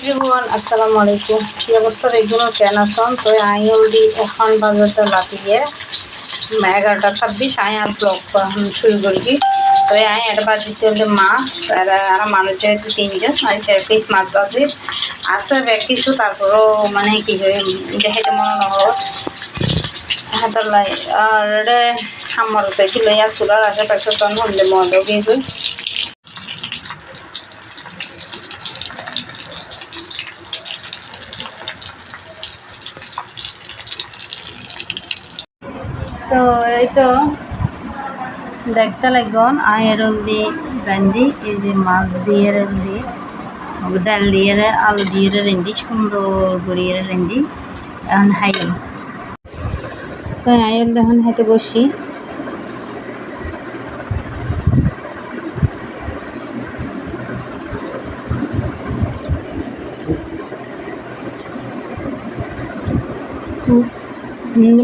Everyone, আসসালামু আলাইকুম। কি অবস্থা বেগুন কেন আসন তো আই অলরেডি এখন বাজারটা লাতিয়ে এগারোটা ছাব্বিশ আই আর ব্লগ শুরু করছি। তো আই এটা বাজিতে হলে মাছ আর মানুষ যেহেতু তিনজন। আর চার পিস মাছ বাজি। আছে বেশ কিছু, তারপরও মানে কি করে দেখাইতে মনে নহর হাতার লাই আর আমার দেখি লইয়া চুলার আশেপাশে তখন হলে মনে কিন্তু তো এই তো দেখতে লাগন এরল দিয়ে রান্ধি, এই যে মাছ দিয়ে রান্ধি, ডাল দিয়ে আলু দিয়ে রান্ধি, সুন্দর করে রান্ধি। এখন হাইল তো আইল এখন হাইতে বসি।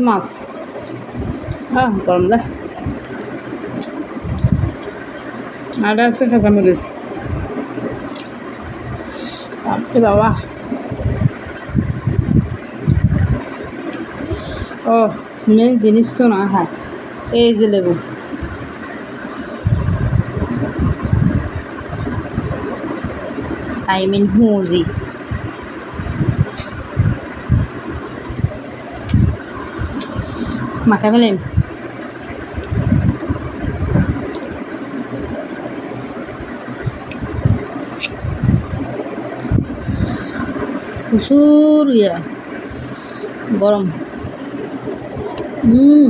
মাছ। হ্যাঁ গরম দা। আর আছে, কাঁচামরিচ। বাপরে বাবা। ও মেন জিনিস তো না, হয়। এই যে লেবু। আই মিন হুজি মাখা ফেলেন প্রচুর ইয়া গরম। হুম।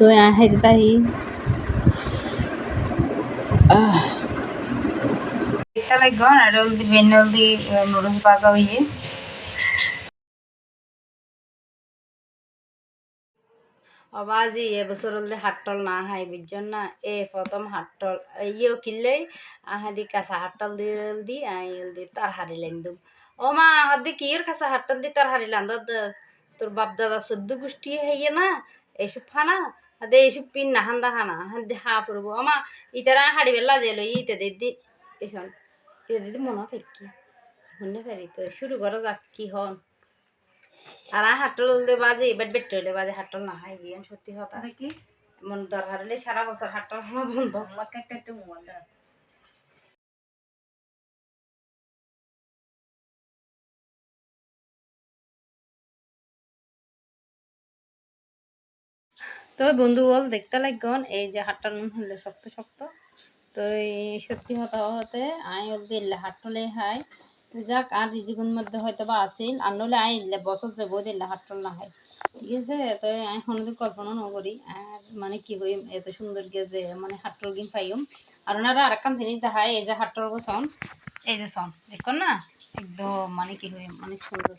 तो यहाँ है देता ही এটা লাগবে আর হলদি বেন হলদি নুডলস ভাজা হইয়ে অবাজি এবছর হলে হাট্টল না হাই বুঝছেন না এ প্রথম হাট্টল ইয়েও কিনলেই আহাদি কাঁচা হাট্টল দিয়ে দি আই দি তার হারি লাইন্দুম ও মা হদি কি এর কাঁচা হাট্টল দি তার হারি লান্দ তোর বাপ দাদা সদ্য গোষ্ঠী হইয়ে না এইসব ফানা আদে এইসব পিন না হান্দা হানা হা পড়ব আমা ইতারা হাড়ি বেলা যেলো ইতে দিদি এসন ইতে দিদি মনে ফেকি শুনে ফেরি তো শুরু করা যাক কি হন আর হাটল দে বাজে বেট বেট হইলে বাজে হাটল না হাই জিয়ান সত্যি কথা কি মন দরকার হলে সারা বছর হাটল হানা বন্ধ একটা একটু মোবাইল দাও তো বন্ধু বল, দেখতে লাগন এই যে হাটটা নুন হলে শক্ত শক্ত। তো সত্যি কথা হতে আই ওল দিলে হাটলে হাই। যাক, আর রিজিগুন মধ্যে হয়তো বা আসিল, আর নলে আই দিলে বছর যাব দিলে হাটল না হয় ঠিক আছে? তো আমি কোনোদিন কল্পনা নকরি। আর মানে কি হই এত সুন্দর গিয়ে যে মানে হাটল গিন পাইম। আর ওনারা আর একখান জিনিস দেখায় এই যে হাটল গো সন এই যে সন দেখুন না? একদম মানে কি হই মানে সুন্দর।